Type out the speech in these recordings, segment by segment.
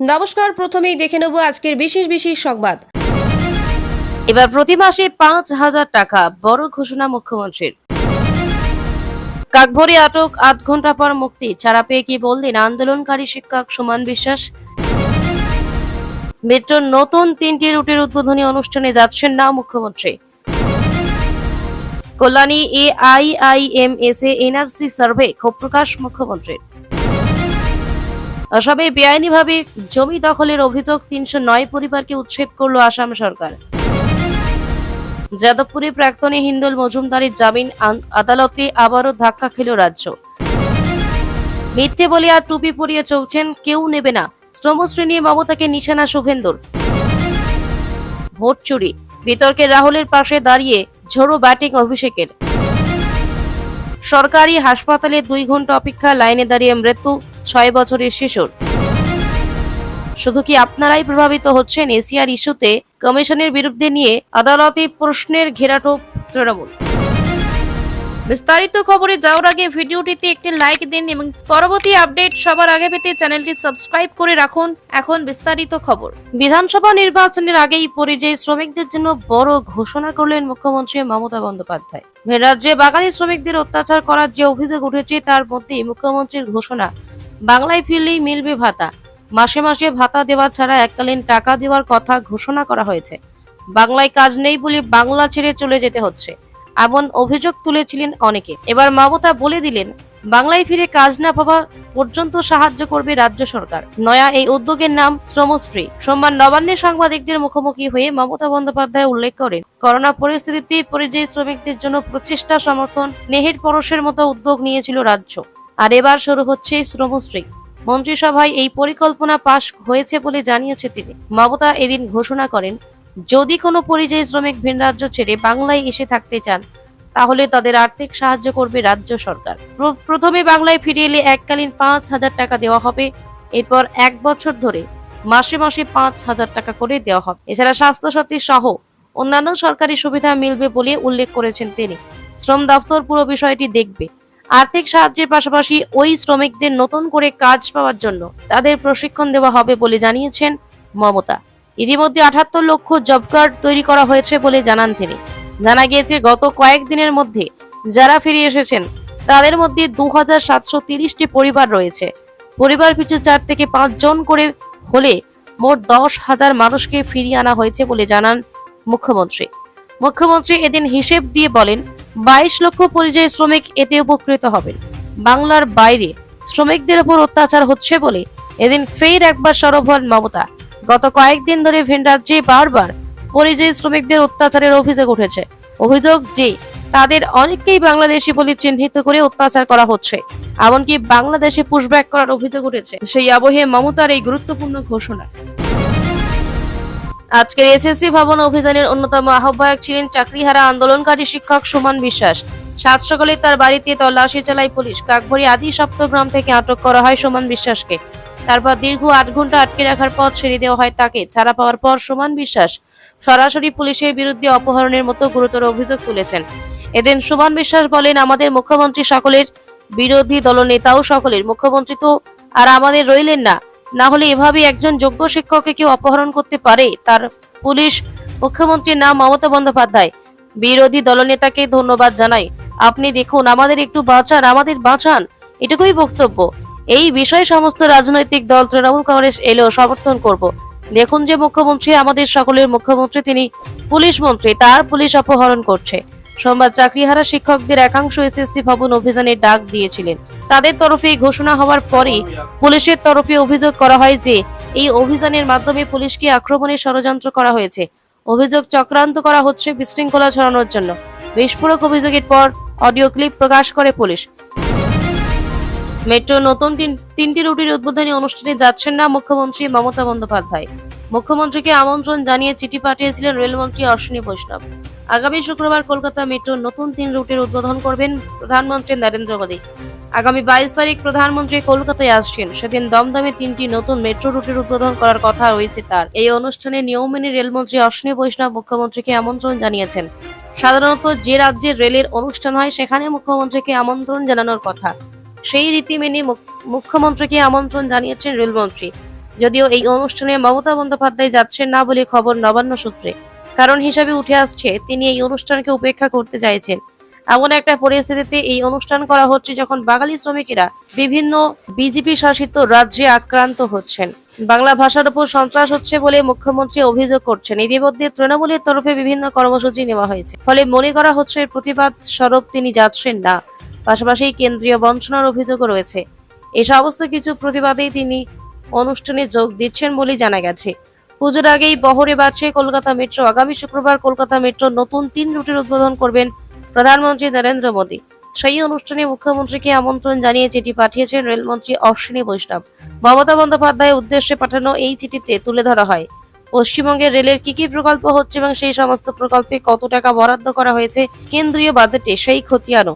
নমস্কার, প্রথমেই দেখে নেব আজকের বিশেষ বিশেষ সংবাদ। এবার প্রতি মাসে পাঁচ হাজার টাকা, বড় ঘোষণা মুখ্যমন্ত্রীর। কাকভরি আটক আধ ঘণ্টা পর মুক্তি, ছাড়া পেয়ে কি বললেন আন্দোলনকারী শিক্ষক সুমান বিশ্বাস? মেট্রোর নতুন তিনটি রুটের উদ্বোধনী অনুষ্ঠানে যাচ্ছেন না মুখ্যমন্ত্রী। Kalyani A I I M S A NRC survey, ক্ষোভ প্রকাশ মুখ্যমন্ত্রীর। অসবে বেআইনিভাবে জমি দখলের অভিযোগ তিনশো নয় পরিবারকে উচ্ছেদ করল আসাম সরকার। যাদবপুরে প্রাক্তনে হিন্দুল মজুমদারের জামিন আদালতে আবারও ধাক্কা খেল রাজ্য। মিথ্যে বলে আর টুপি পরিয়ে চলছেন কেউ নেবে না। শ্রমশ্রী নিয়ে মমতাকে নিশানা শুভেন্দুর। ভোট চুরি। বিতর্কে রাহুলের পাশে দাঁড়িয়ে ঝোড়ো ব্যাটিং অভিষেকের। সরকারি হাসপাতালে দুই ঘণ্টা অপেক্ষা লাইনে দাঁড়িয়ে মৃত্যু ছয় বছরের শিশুর। শুধু কি আপনারাই প্রভাবিত হচ্ছেন এশিয়ার ইস্যুতে? কমিশনের বিরুদ্ধে নিয়ে আদালতে প্রশ্নের ঘেরাটোপ তৃণমূল। বিস্তারিত খবরে যাওয়ার আগে ভিডিওটিতে একটি লাইক দিন এবং পরবর্তী আপডেট সবার আগে পেতে চ্যানেলটি সাবস্ক্রাইব করে রাখুন। এখন বিস্তারিত খবর। বিধানসভা নির্বাচনের আগেই পরিযায়ী শ্রমিকদের জন্য বড় ঘোষণা করলেন মুখ্যমন্ত্রী মমতা বন্দ্যোপাধ্যায়। রাজ্যে বাঙালি শ্রমিকদের অত্যাচার করার যে অভিযোগ উঠেছে, তার মধ্যেই মুখ্যমন্ত্রীর ঘোষণা, বাংলায় ফিরলেই মিলবে ভাতা। মাসে মাসে ভাতা দেওয়া ছাড়া এককালীন টাকা দেওয়ার কথা ঘোষণা করা হয়েছে। বাংলায় কাজ নেই বলে বাংলা ছেড়ে চলে যেতে হচ্ছে। এমন অভিযোগ তুলেছিলেন অনেকে। এবার মমতা বলে দিলেন, বাংলায় ফিরে কাজ না পাওয়া পর্যন্ত সাহায্য করবে রাজ্য সরকার। নয়া এই উদ্যোগের নাম শ্রমশ্রী। সোমবার নবান্নে সাংবাদিকদের মুখোমুখি হয়ে মমতা বন্দ্যোপাধ্যায় উল্লেখ করেন, করোনা পরিস্থিতিতে পরিযায়ী শ্রমিকদের জন্য প্রচেষ্টা, সমর্থন, নেহের পরশের মতো উদ্যোগ নিয়েছিল রাজ্য। আর এবার শুরু হচ্ছে শ্রমশ্রী। মন্ত্রিসভায় এই পরিকল্পনা পাশ হয়েছে বলে জানিয়েছে তিনি। মমতা এদিন ঘোষণা করেন যদি কোনো পরিযায়ী শ্রমিক ভিন রাজ্য ছেড়ে বাংলায় এসে থাকতে চান, তাহলে তাদের আর্থিক সাহায্য করবে রাজ্য সরকার। প্র- প্রথমে বাংলায় ফিরে এলে এককালীন পাঁচ হাজার টাকা দেওয়া হবে। এরপর এক বছর ধরে মাসে মাসে পাঁচ হাজার টাকা করে দেওয়া হবে। এছাড়া স্বাস্থ্যসাথী সহ অন্যান্য সরকারি সুবিধা মিলবে বলে উল্লেখ করেছেন তিনি। শ্রম দপ্তর পুরো বিষয়টি দেখবে। আর্থিক সাহায্যের পাশাপাশি ওই শ্রমিকদের নতুন করে কাজ পাওয়ার জন্য তাদের প্রশিক্ষণ দেওয়া হবে বলে জানিয়েছেন মমতা। ইতিমধ্যে আঠাত্তর লক্ষ জব কার্ড তৈরি করা হয়েছে বলে জানান তিনি। জানা গিয়েছে, গত কয়েকদিনের মধ্যে যারা ফিরে এসেছেন, তাদের মধ্যে দু হাজার সাতশো তিরিশটি পরিবার রয়েছে। পরিবার পিছু চার থেকে পাঁচ জন করে হলে মোট দশ হাজার মানুষকে ফিরিয়ে আনা হয়েছে বলে জানান মুখ্যমন্ত্রী। মুখ্যমন্ত্রী এদিন হিসেব দিয়ে বলেন, বাইশ লক্ষ পরিযায়ী শ্রমিক এতে উপকৃত হবেন। বাংলার বাইরে শ্রমিকদের উপর অত্যাচার হচ্ছে বলে এদিন ফের একবার সরব হন মমতা। গত কয়েকদিন ধরে ভিন রাজ্যে বারবার পরিযায়ী শ্রমিকদের অত্যাচারের অভিযোগ উঠেছে। অভিযোগ যে, তাদের অনেককেই বাংলাদেশি বলে চিহ্নিত করে অত্যাচার করা হচ্ছে। এমনকি বাংলাদেশে পুশব্যাক করার অভিযোগ উঠেছে। সেই আবহে মমতার এই গুরুত্বপূর্ণ ঘোষণা। আজকের এসএসসি ভবন অভিযানের অন্যতম আহ্বায়ক ছিলেন চাকরিহারা আন্দোলনকারী শিক্ষক সুমন বিশ্বাস। সাত সকালে তার বাড়িতে তল্লাশি চালায় পুলিশ। কাকভরি আদি সপ্তগ্রাম থেকে আটক করা হয় সুমন বিশ্বাসকে। তারপর দীর্ঘ আট ঘণ্টা আটকে রাখার পর ছেড়ে দেওয়া হয় তাকে। ছাড়া পাওয়ার পর সমান বিশ্বাস। সরাসরি পুলিশের বিরুদ্ধে অপহরণের মতো গুরুতর অভিযোগ তুলেছেন। এদিন সুমান বিশ্বাস বলেন আমাদের মুখ্যমন্ত্রী সকলের বিরোধী দলনেতাও সকলের মুখ্যমন্ত্রী তো আর আমাদের রইলেন না। না হলে এভাবে একজন যোগ্য শিক্ষককে কেউ অপহরণ করতে পারে? তার পুলিশ মুখ্যমন্ত্রীর নাম মমতা বন্দ্যোপাধ্যায়। বিরোধী দলনেতাকে ধন্যবাদ জানাই। আপনি দেখুন, আমাদের একটু বাঁচান, আমাদের বাঁচান। এটুকুই বক্তব্য। এই বিষয়ে সমস্ত রাজনৈতিক দল, তৃণমূল কংগ্রেস এলেও সমর্থন করব। দেখুন যে মুখ্যমন্ত্রী, আমাদের সকলের মুখ্যমন্ত্রী, তিনি পুলিশ মন্ত্রী, তার পুলিশ অপহরণ করছে। সোমবার চাকরিহারা শিক্ষকদের একাংশ এসএসসি ভবন অভিযানের ডাক দিয়েছিলেন। তাদের তরফে ঘোষণা হওয়ার পরই পুলিশের তরফে অভিযোগ করা হয় যে, এই অভিযানের মাধ্যমে পুলিশকে আক্রমণের ষড়যন্ত্র করা হয়েছে। অভিযোগ চক্রান্ত করা হচ্ছে বিশৃঙ্খলা ছড়ানোর জন্য। বিস্ফোরক অভিযোগের পর অডিও ক্লিপ প্রকাশ করে পুলিশ। মেট্রো নতুন তিন- তিনটি রুটির উদ্বোধনী অনুষ্ঠানে যাচ্ছেন না মুখ্যমন্ত্রী মমতা বন্দ্যোপাধ্যায়। মুখ্যমন্ত্রীকে আমন্ত্রণ জানিয়ে চিঠি পাঠিয়েছিলেন রেলমন্ত্রী অশ্বিনী বৈষ্ণব। আগামী শুক্রবার কলকাতা মেট্রোর নতুন তিন রুটের উদ্বোধন করবেন প্রধানমন্ত্রী নরেন্দ্র মোদী। আগামী বাইশ তারিখ প্রধানমন্ত্রী কলকাতায় আসছেন। সেদিন দমদমে তিনটি নতুন মেট্রো রুটের উদ্বোধন করার কথা রয়েছে তার। এই অনুষ্ঠানে নিয়ম মেনে রেলমন্ত্রী অশ্বিনী বৈষ্ণব মুখ্যমন্ত্রীকে আমন্ত্রণ জানিয়েছেন। সাধারণত যে রাজ্যের রেলের অনুষ্ঠান হয়, সেখানে মুখ্যমন্ত্রীকে আমন্ত্রণ জানানোর কথা। সেই রীতি মেনে মুখ্যমন্ত্রীকে আমন্ত্রণ জানিয়েছেন রেলমন্ত্রী। যদিও এই অনুষ্ঠানে মমতা বন্দ্যোপাধ্যায় যাচ্ছেন না বলে খবর নবান্ন সূত্রে। কারণ হিসাবে উঠে আসছে, তিনি এই অনুষ্ঠানকে উপেক্ষা করতে চাইছেন। এমন একটা পরিস্থিতিতে এই অনুষ্ঠান করা হচ্ছে যখন বাঙালি শ্রমিকেরা বিভিন্ন বিজেপি শাসিত রাজ্যে আক্রান্ত হচ্ছেন। বাংলা ভাষার উপর সন্ত্রাস হচ্ছে বলে মুখ্যমন্ত্রী অভিযোগ করছেন। ইতিমধ্যে তৃণমূলের তরফে বিভিন্ন কর্মসূচি নেওয়া হয়েছে। ফলে মনে করা হচ্ছে প্রতিবাদ স্বরূপ তিনি যাচ্ছেন না। পাশাপাশি কেন্দ্রীয় বঞ্চনার অভিযোগও রয়েছে। এই সমস্ত কিছু প্রতিবাদেই তিনি অনুষ্ঠানে যোগ দিচ্ছেন বলে জানা গেছে। পুজোর আগেই বহরে বাড়ছে কলকাতা মেট্রো। আগামী শুক্রবার কলকাতা মেট্রো নতুন তিন রুটের উদ্বোধন করবেন প্রধানমন্ত্রী নরেন্দ্র মোদী। সেই অনুষ্ঠানে মুখ্যমন্ত্রীকে আমন্ত্রণ জানিয়ে চিঠি পাঠিয়েছেন রেলমন্ত্রী অশ্বিনী বৈষ্ণব। মমতা বন্দ্যোপাধ্যায়ের উদ্দেশ্যে পাঠানো এই চিঠিতে তুলে ধরা হয়, পশ্চিমবঙ্গের রেলের কি কি প্রকল্প হচ্ছে এবং সেই সমস্ত প্রকল্পে কত টাকা বরাদ্দ করা হয়েছে, কেন্দ্রীয় বাজেটে সেই খতিয়ানও।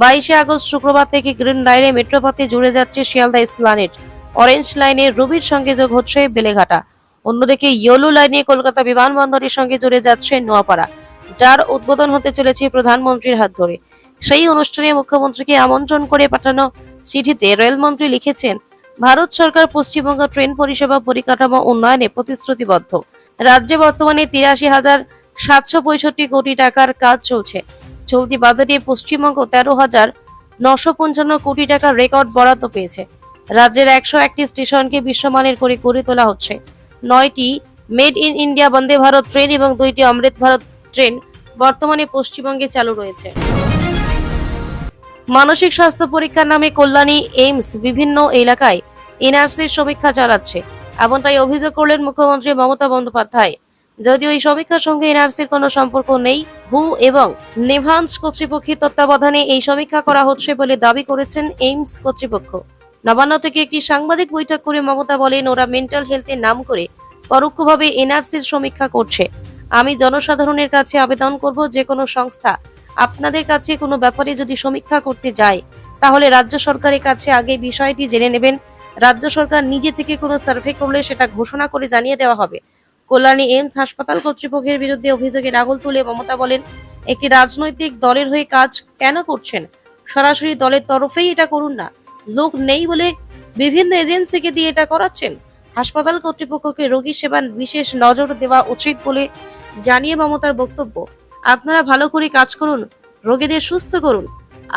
বাইশে আগস্ট শুক্রবার থেকে গ্রিন লাইনে মেট্রোপথে জুড়ে যাচ্ছে শিয়ালদা এসপ্লানেট অরেঞ্জ লাইনে রুবির সঙ্গে যোগ হচ্ছে বেলেঘাটা। অন্যদিকে ইয়েলো লাইনে কলকাতা বিমানবন্দরের সঙ্গে জুড়ে যাচ্ছে নোয়াপাড়া, যার উদ্বোধন হতে চলেছে প্রধানমন্ত্রীর হাত ধরে। সেই অনুষ্ঠানে মুখ্যমন্ত্রীকে আমন্ত্রণ করে পাঠানো চিঠিতে রেলমন্ত্রী লিখেছেন, ভারত সরকার পশ্চিমবঙ্গ ট্রেন পরিষেবা পরিকাঠামো উন্নয়নে প্রতিশ্রুতিবদ্ধ। রাজ্যে বর্তমানে তিরাশি হাজার সাতশো পঁয়ষট্টি কোটি টাকার কাজ চলছে। চলতি বাজেটে পশ্চিমবঙ্গ তেরো হাজার নশো পঞ্চান্ন কোটি টাকার রেকর্ড বরাদ্দ পেয়েছে। রাজ্যের একশো একটি স্টেশনকে বিশ্বমানের করে গড়ে তোলা হচ্ছে। নয়টি made in India Vande Bharat train এবং দুইটি অমৃত ভারত ট্রেন বর্তমানে পশ্চিমবঙ্গে চালু রয়েছে। মানসিক স্বাস্থ্য পরীক্ষার নামে কল্যাণী, এইমস বিভিন্ন এলাকায় এনআরসির সমীক্ষা চালাচ্ছে। এমনটাই অভিযোগ করলেন মুখ্যমন্ত্রী মমতা বন্দ্যোপাধ্যায়। যদিও এই সমীক্ষার সঙ্গে এনআরসির কোনো সম্পর্ক নেই, হু এবং নেভান্স কর্তৃপক্ষের তত্ত্বাবধানে এই সমীক্ষা করা হচ্ছে বলে দাবি করেছেন এইমস কর্তৃপক্ষ। নবান্ন থেকে একটি সাংবাদিক বৈঠক করে মমতা বলেন, ওরা মেন্টাল হেলথের নাম করে পরোক্ষভাবে এনআরসির সমীক্ষা করছে। আমি জনসাধারণের কাছে আবেদন করব যে কোনো সংস্থা আপনাদের কাছে কোনো ব্যাপারে যদি সমীক্ষা করতে যায়, তাহলে রাজ্য সরকারের কাছে আগে বিষয়টি জেনে নেবেন। রাজ্য সরকার নিজে থেকে কোনো সার্ভে করলে সেটা ঘোষণা করে জানিয়ে দেওয়া হবে। কল্যাণী এইমস হাসপাতাল কর্তৃপক্ষের বিরুদ্ধে অভিযোগের আঙুল তুলে মমতা বলেন, একটি রাজনৈতিক দলের হয়ে কাজ কেন করছেন? সরাসরি দলের তরফেই এটা করুন না। লোক নেই বলে বিভিন্ন এজেন্সিকে দিয়ে এটা করাচ্ছেন। হাসপাতাল কর্তৃপক্ষকে রোগী সেবা বিশেষ নজর দেওয়া উচিত বলে জানিয়ে মমতার বক্তব্য। আপনারা ভালো করে কাজ করুন, রোগীদের সুস্থ করুন।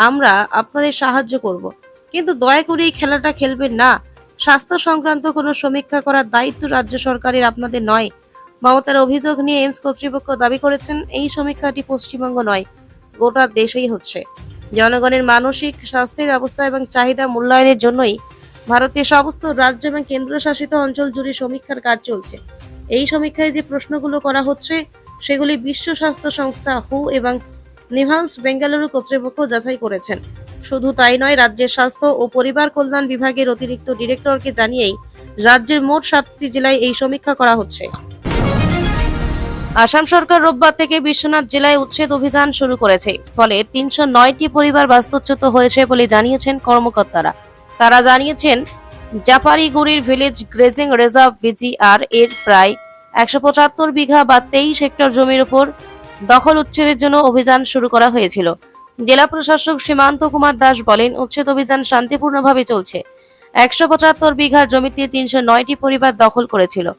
আমরা আপনাদের সাহায্য করব। কিন্তু দয়া করে এই খেলাটা খেলবেন না। স্বাস্থ্য সংক্রান্ত কোনো সমীক্ষা করার দায়িত্ব রাজ্য সরকারের আপনাদের নয়। মমতার অভিযোগ নিয়ে এইমস কর্তৃপক্ষ দাবি করেছেন, এই সমীক্ষাটি পশ্চিমবঙ্গ নয়, গোটা দেশেই হচ্ছে। জনগণের মানসিক স্বাস্থ্যের অবস্থা এবং চাহিদা মূল্যায়নের জন্যই ভারতের সমস্ত রাজ্য এবং কেন্দ্রশাসিত অঞ্চল জুড়ে সমীক্ষার কাজ চলছে। এই সমীক্ষায় যে প্রশ্নগুলো করা হচ্ছে, সেগুলি বিশ্ব স্বাস্থ্য সংস্থা হু এবং নিভান্স বেঙ্গালুরু কর্তৃপক্ষ যাচাই করেছেন। শুধু তাই নয়, রাজ্যের স্বাস্থ্য ও পরিবার কল্যাণ বিভাগের অতিরিক্ত ডিরেক্টরকে জানিয়েই রাজ্যের মোট সাতটি জেলায় এই সমীক্ষা করা হচ্ছে। আসাম সরকার রোববার থেকে বিশ্বনাথ জেলায় উচ্ছেদ অভিযান শুরু করেছে। ফলে তিনশো নয়টি পরিবার বাস্তুচ্যুত হয়েছে বলে জানিয়েছেন কর্মকর্তারা। তারা জানিয়েছেন, জাপারিগুড়ির ভিলেজ গ্রেজিং রিজার্ভ ভিজিআর এর প্রায় একশো পঁচাত্তর বিঘা বা তেইশ হেক্টর জমির উপর দখল উচ্ছেদের জন্য অভিযান শুরু করা হয়েছিল। জেলা প্রশাসক সীমান্ত কুমার দাস বলেন, উচ্ছেদ অভিযান শান্তিপূর্ণভাবে চলছে। একশো পঁচাত্তর বিঘা জমিতে তিনশো নয়টি পরিবার দখল করেছিল।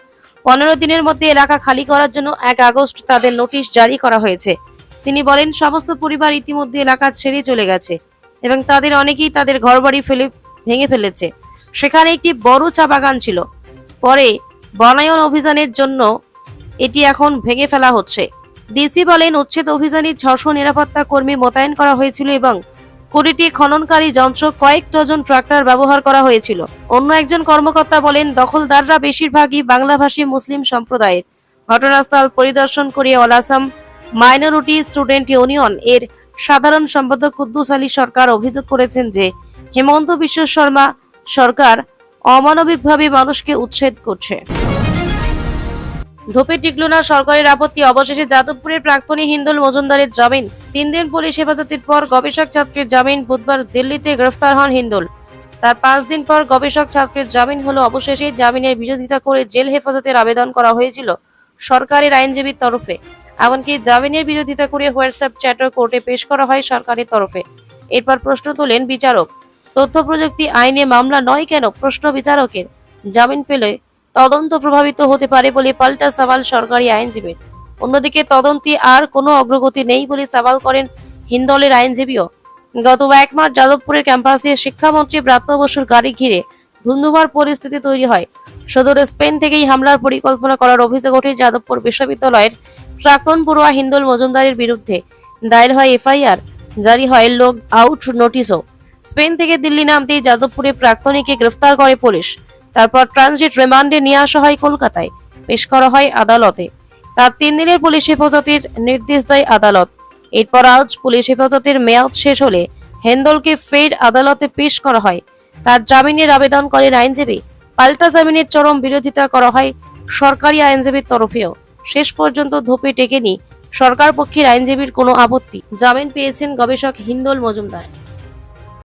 পনেরো দিনের মধ্যে এলাকা খালি করার জন্য এক আগস্ট তাদের নোটিশ জারি করা হয়েছে। তিনি বলেন, সমস্ত পরিবার ইতিমধ্যে এলাকা ছেড়ে চলে গেছে এবং তাদের অনেকেই তাদের ঘরবাড়ি ফেলে ভেঙে ফেলেছে। সেখানে একটি বড় চা বাগান ছিল। পরে বনায়ন অভিযানের জন্য এটি এখন ভেঙে ফেলা হচ্ছে। ডিসি বলেন, উচ্ছেদ অভিযানে ছশো নিরাপত্তা কর্মী মোতায়েন করা হয়েছিল এবং কুড়িটি খননকারী যন্ত্র, কয়েক ডজন ট্রাক্টর ব্যবহার করা হয়েছিল। অন্য একজন কর্মকর্তা বলেন, দখলদাররা বেশিরভাগই বাংলাভাষী মুসলিম সম্প্রদায়ের। ঘটনাস্থল পরিদর্শন করে all Assam minority student union এর সাধারণ সম্পাদক কুদ্দুস আলী সরকার অভিযোগ করেছেন যে, হেমন্ত বিশ্ব শর্মা সরকার অমানবিকভাবে মানুষকে উচ্ছেদ করছে। ধোপে টিকলো না সরকারের আপত্তি। অবশেষে যাদবপুরের প্রাক্তনী হিন্দুল মজুমদারের জামিন। তিন দিন পুলিশ হেফাজতের পর গবেষক ছাত্রের জামিন বুধবার দিল্লিতে গ্রেফতার হন হিন্দুল। তার পাঁচ দিন পর গবেষক ছাত্রের জামিন হলো অবশেষে জামিনের বিরোধিতা করে জেল হেফাজতের আবেদন করা হয়েছিল সরকারের আইনজীবীর তরফে। এমনকি জামিনের বিরোধিতা করে হোয়াটসঅ্যাপ চ্যাটও কোর্টে পেশ করা হয় সরকারের তরফে। এরপর প্রশ্ন তোলেন বিচারক। তথ্য প্রযুক্তি আইনে মামলা নয় কেন? প্রশ্ন বিচারকের। জামিন পেলে তদন্ত প্রভাবিত হতে পারে বলে পাল্টা সওয়াল সরকারি আইনজীবীর অন্যদিকে তদন্তে আর কোনো অগ্রগতি নেই বলে সওয়াল করেন হিন্দলের আইনজীবীও। গত এক মাস যাদবপুরের ক্যাম্পাসে শিক্ষামন্ত্রী ব্রাত্য বসুর গাড়ি ঘিরে ধুন্ধুমার পরিস্থিতি তৈরি হয়। সদর স্পেন থেকেই হামলার পরিকল্পনা করার অভিযোগ ওঠে যাদবপুর বিশ্ববিদ্যালয়ের প্রাক্তন পড়ুয়া হিন্দল মজুমদারের বিরুদ্ধে। দায়ের হয় এফআইআর, জারি হয় লোক আউট নোটিশও। স্পেন থেকে দিল্লি নামতেই যাদবপুরে প্রাক্তনীকে গ্রেফতার করে পুলিশ। তারপর ট্রানজিট রিমান্ডে নিয়ে আসা হয় কলকাতায়। পেশ করা হয় আদালতে। তার তিন দিনের পুলিশ হেফাজতের নির্দেশ দেয় আদালত। এরপর আজ পুলিশ হেফাজতের মেয়াদ শেষ হলে হেন্দলকে ফের আদালতে পেশ করা হয়। তার জামিনের আবেদন করেন আইনজীবী। পাল্টা জামিনের চরম বিরোধিতা করা হয় সরকারি আইনজীবীর তরফেও। শেষ পর্যন্ত ধোপে টেকেনি সরকার পক্ষের আইনজীবীর কোনো আপত্তি। জামিন পেয়েছেন গবেষক হিন্দল মজুমদার।